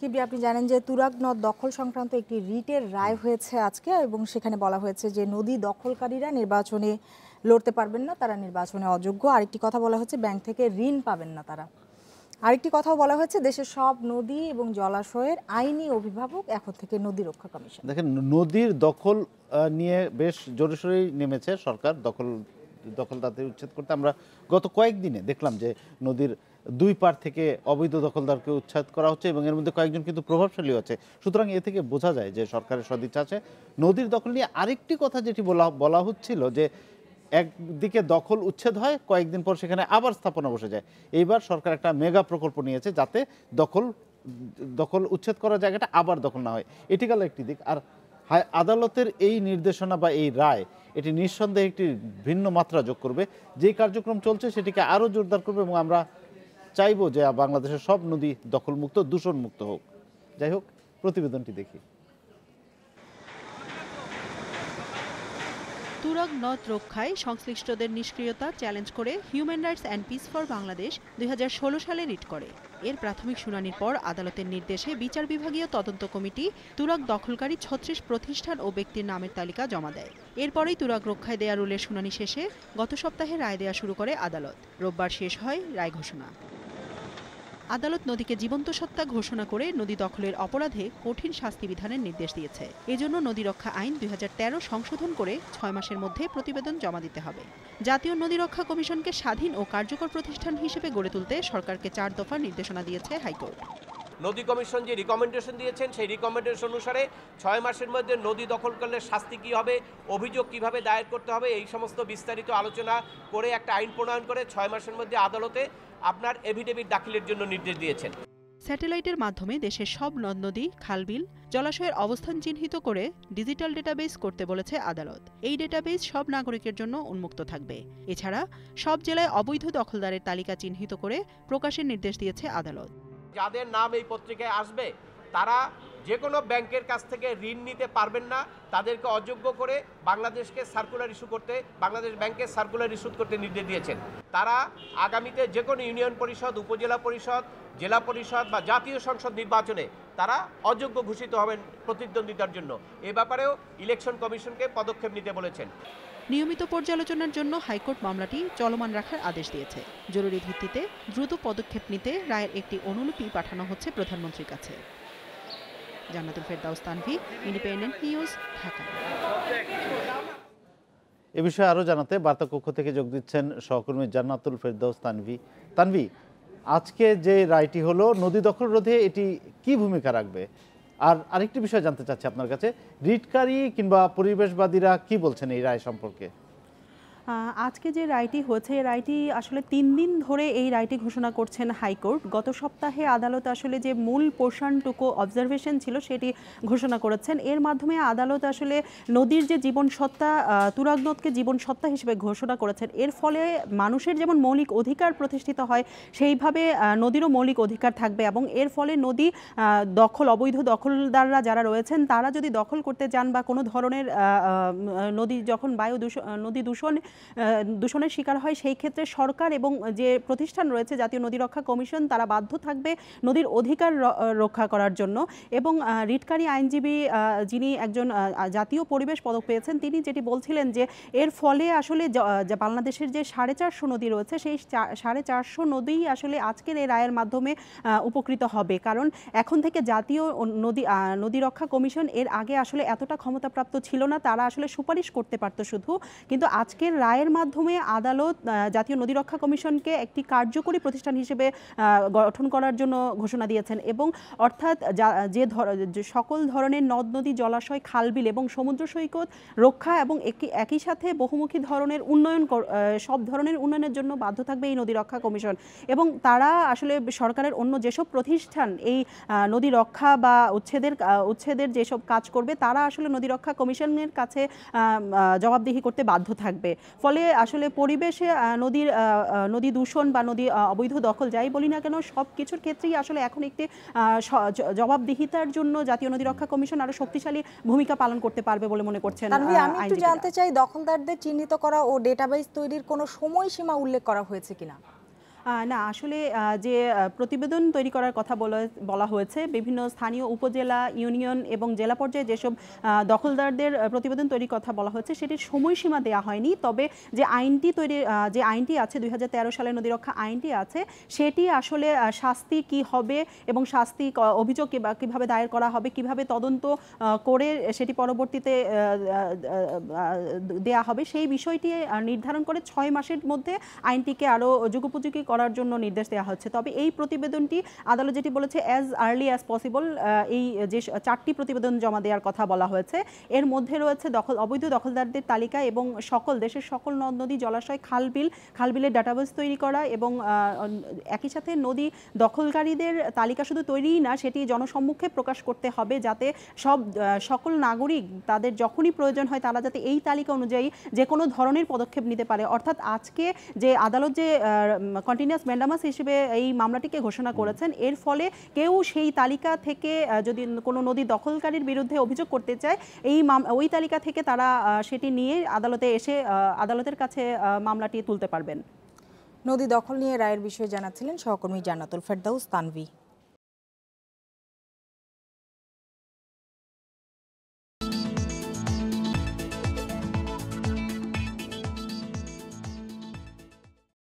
কিবি আপনি জানেন যে তুরাগ নদ দখল সংক্রান্ত একটি রিটের রায় হয়েছে আজকে এবং সেখানে বলা হয়েছে যে নদী দখলকারীরা নির্বাচনে লড়তে পারবেন না, তারা নির্বাচনে অযোগ্য। আরেকটি কথা বলা হচ্ছে ব্যাংক থেকে ঋণ পাবেন না তারা। আরেকটি কথাও বলা হয়েছে, দেশের সব নদী এবং জলাশয়ের আইনি অভিভাবক এখন থেকে নদী রক্ষা কমিশন। দেখেন, নদীর দখল নিয়ে বেশ জোরে সোরেই নেমেছে সরকার, দখল, দখলদারদের উচ্ছেদ করতে। আমরা গত কয়েকদিনে দেখলাম যে নদীর দুই পার থেকে অবৈধ দখলদারকে উচ্ছেদ করা হচ্ছে এবং এর মধ্যে কয়েকজন কিন্তু প্রভাবশালী আছে। সুতরাং এ থেকে বোঝা যায় যে সরকারের সদিচ্ছা আছে। নদীর দখল নিয়ে আরেকটি কথা যেটি বলা বলা হচ্ছিল যে একদিকে দখল উচ্ছেদ হয়, কয়েকদিন পর সেখানে আবার স্থাপনা বসে যায়। এইবার সরকার একটা মেগা প্রকল্প নিয়েছে যাতে দখল দখল উচ্ছেদ করা জায়গাটা আবার দখল না হয়। এটি গেল একটি দিক। আর আদালতের এই নির্দেশনা বা এই রায়, এটি নিঃসন্দেহে একটি ভিন্ন মাত্রা যোগ করবে। যেই কার্যক্রম চলছে সেটিকে আরও জোরদার করবে এবং আমরা চাইব যে বাংলাদেশের সব নদী দখলমুক্ত, দূষণমুক্ত হোক। যাই হোক, প্রতিবেদনটি দেখি। তুরাগ নদ রক্ষায় সংশ্লিষ্টদের নিষ্ক্রিয়তা চ্যালেঞ্জ করে human rights and peace for Bangladesh দুই হাজার ষোলো সালে রিট করে। এর প্রাথমিক শুনানির পর আদালতের নির্দেশে বিচার বিভাগীয় তদন্ত কমিটি তুরাগ দখলকারী ছত্রিশ প্রতিষ্ঠান ও ব্যক্তির নামের তালিকা জমা দেয়। এরপরেই তুরাগ রক্ষায় দেয়া রুলের শুনানি শেষে গত সপ্তাহে রায় দেয়া শুরু করে আদালত। রোববার শেষ হয় রায় ঘোষণা। আদালত নদীকে জীবন্ত সত্তা ঘোষণা করে নদী দখলের অপরাধে কঠিন শাস্তি বিধানের নির্দেশ দিয়েছে। এজন্য নদী রক্ষা আইন দুই হাজার তেরো সংশোধন করে ছয় মাসের মধ্যে প্রতিবেদন জমা দিতে হবে। জাতীয় নদী রক্ষা কমিশনকে স্বাধীন ও কার্যকর প্রতিষ্ঠান হিসেবে গড়ে তুলতে সরকারকে চার দফার নির্দেশনা দিয়েছে হাইকোর্ট। নদী কমিশন যে রিকমেন্ডেশন দিয়েছেন, সেই রিকমেন্ডেশন অনুসারে ছয় মাসের মধ্যে নদী দখল করলে শাস্তি কী হবে, অভিযোগ কীভাবে দায়ের করতে হবে, এই সমস্ত বিস্তারিত আলোচনা করে একটা আইন প্রণয়ন করে ছয় মাসের মধ্যে আদালতে আপনার এভিডেভিট দাখিলের জন্য নির্দেশ দিয়েছেন। স্যাটেলাইটের মাধ্যমে দেশের সব নদ নদী, খালবিল, জলাশয়ের অবস্থান চিহ্নিত করে ডিজিটাল ডেটাবেস করতে বলেছে আদালত। এই ডেটাবেস সব নাগরিকের জন্য উন্মুক্ত থাকবে। এছাড়া সব জেলায় অবৈধ দখলদারের তালিকা চিহ্নিত করে প্রকাশের নির্দেশ দিয়েছে আদালত। যাদের নাম এই পত্রিকায় আসবে, তারা যে কোনো ব্যাংকের কাছ থেকে ঋণ নিতে পারবেন না। তাদেরকে অযোগ্য করে বাংলাদেশকে সার্কুলার ইস্যু করতে, বাংলাদেশ ব্যাংকে সার্কুলার ইস্যু করতে নির্দেশ দিয়েছেন। তারা আগামীতে যে কোনো ইউনিয়ন পরিষদ, উপজেলা পরিষদ, জেলা পরিষদ বা জাতীয় সংসদ নির্বাচনে তারা অযোগ্য ঘোষিত হবেন প্রতিদ্বন্দ্বিতার জন্য। এ ব্যাপারেও ইলেকশন কমিশনকে পদক্ষেপ নিতে বলেছেন। নিয়মিত পর্যালোচনার জন্য হাইকোর্ট মামলাটি চলমান রাখার আদেশ দিয়েছে। জরুরি ভিত্তিতে দ্রুত পদক্ষেপ নিতে রায়ের একটি অনুলিপি পাঠানো হচ্ছে প্রধানমন্ত্রীর কাছে। Jannatul Ferdous Tanvi independent news Dhaka. এ বিষয়ে আরও জানাতে বার্তা কক্ষ থেকে যোগ দিচ্ছেন সহকর্মী জান্নাতুল ফেরদাউস তানভি। তানভি আজকে যে রায়টি হলো, নদী দখল রোধে এটি কি ভূমিকা রাখবে? আর আরেকটি বিষয় জানতে চাচ্ছি আপনার কাছে, রিটকারী কিংবা পরিবেশবাদীরা কি বলছেন এই রায় সম্পর্কে? আজকে যে রায়টি হয়েছে এই রায়টি আসলে তিন দিন ধরে এই রায়টি ঘোষণা করছেন হাইকোর্ট। গত সপ্তাহে আদালত আসলে যে মূল পোর্শনটুকু অবজারভেশন ছিল সেটি ঘোষণা করেছেন। এর মাধ্যমে আদালত আসলে নদীর যে জীবন সত্তা আহ, তুরাগ নদকে জীবন সত্তা হিসেবে ঘোষণা করেছেন। এর ফলে মানুষের যেমন মৌলিক অধিকার প্রতিষ্ঠিত হয় সেইভাবে নদীরও মৌলিক অধিকার থাকবে এবং এর ফলে নদী দখল অবৈধ দখলদাররা যারা রয়েছেন তারা যদি দখল করতে যান বা কোনো ধরনের নদী যখন বায়ু দূষণ নদী দূষণ দূষণের শিকার হয়, সেই ক্ষেত্রে সরকার এবং যে প্রতিষ্ঠান রয়েছে, জাতীয় নদী রক্ষা কমিশন, তারা বাধ্য থাকবে নদীর অধিকার রক্ষা করার জন্য। এবং রিটকারী আইনজীবী যিনি একজন জাতীয় পরিবেশ পদক পেয়েছেন, তিনি যেটি বলছিলেন যে, এর ফলে আসলে বাংলাদেশের যে সাড়ে চারশো নদী রয়েছে, সেই সাড়ে চারশো নদী আসলে আজকের এই রায়ের মাধ্যমে উপকৃত হবে। কারণ এখন থেকে জাতীয় নদী নদী রক্ষা কমিশন এর আগে আসলে এতটা ক্ষমতাপ্রাপ্ত ছিল না, তারা আসলে সুপারিশ করতে পারতো শুধু। কিন্তু আজকের রায়ের মাধ্যমে আদালত জাতীয় নদী রক্ষা কমিশনকে একটি কার্যকরী প্রতিষ্ঠান হিসেবে গঠন করার জন্য ঘোষণা দিয়েছেন এবং অর্থাৎ যা- সকল ধরনের নদ নদী জলাশয়, খালবিল এবং সমুদ্র সৈকত রক্ষা এবং একই একই সাথে বহুমুখী ধরনের উন্নয়ন সব ধরনের উন্নয়নের জন্য বাধ্য থাকবে এই নদী রক্ষা কমিশন। এবং তারা আসলে সরকারের অন্য যেসব প্রতিষ্ঠান এই নদী রক্ষা বা উচ্ছেদের উচ্ছেদের যেসব কাজ করবে, তারা আসলে নদী রক্ষা কমিশনের কাছে জবাবদিহি করতে বাধ্য থাকবে। ফলে আসলে পরিবেশে নদীর নদী দূষণ বা নদী অবৈধ দখল যাই বলি না কেন সব কিছুর ক্ষেত্রেই আসলে এখন একটি আহ, জবাবদিহিতার জন্য জাতীয় নদী রক্ষা কমিশন আরও শক্তিশালী ভূমিকা পালন করতে পারবে বলে মনে করছেন আমি একটু জানতে চাই দখলদারদের চিহ্নিত করা ও ডেটাবেস তৈরির কোনো সময়সীমা উল্লেখ করা হয়েছে কিনা? না, আসলে যে প্রতিবেদন তৈরি করার কথা বলা হয়েছে, বিভিন্ন স্থানীয় উপজেলা, ইউনিয়ন এবং জেলা পর্যায়ে যেসব দখলদারদের প্রতিবেদন তৈরির কথা বলা হয়েছে, সেটির সময়সীমা দেওয়া হয়নি। তবে যে আইনটি তৈরি যে আইনটি আছে, দুই সালের নদী রক্ষা আইনটি আছে, সেটি আসলে শাস্তি কি হবে এবং শাস্তি অভিযোগ কীভাবে দায়ের করা হবে, কীভাবে তদন্ত করে সেটি পরবর্তীতে দেয়া হবে, সেই বিষয়টি নির্ধারণ করে ছয় মাসের মধ্যে আইনটিকে আরও যুগোপযোগী করার জন্য নির্দেশ দেওয়া হচ্ছে। তবে এই প্রতিবেদনটি আদালত যেটি বলেছে অ্যাজ আর্লি অ্যাজ পসিবল এই যে চারটি প্রতিবেদন জমা দেওয়ার কথা বলা হয়েছে। এর মধ্যে রয়েছে দখল, অবৈধ দখলদারদের তালিকা এবং সকল দেশের সকল নদ, নদী, জলাশয় খালবিল খালবিলের ডাটাবেস তৈরি করা এবং একই সাথে নদী দখলকারীদের তালিকা শুধু তৈরিই না, সেটি জনসম্মুখে প্রকাশ করতে হবে যাতে সব সকল নাগরিক তাদের যখনই প্রয়োজন হয় তারা যাতে এই তালিকা অনুযায়ী যে কোনো ধরনের পদক্ষেপ নিতে পারে। অর্থাৎ আজকে যে আদালত যে কন্টিনিউয়াস ম্যান্ডামাস হিসেবে এই মামলাটিকে ঘোষণা করেছেন। এর ফলে কেউ সেই তালিকা থেকে যদি কোনো নদী দখলকারীর বিরুদ্ধে অভিযোগ করতে চায়, এই ওই তালিকা থেকে তারা সেটি নিয়ে আদালতে এসে আদালতের কাছে মামলাটি তুলতে পারবেন। নদী দখল নিয়ে রায়ের বিষয়ে জানাচ্ছিলেন সহকর্মী জান্নাতুল ফেরদাউস তানভি।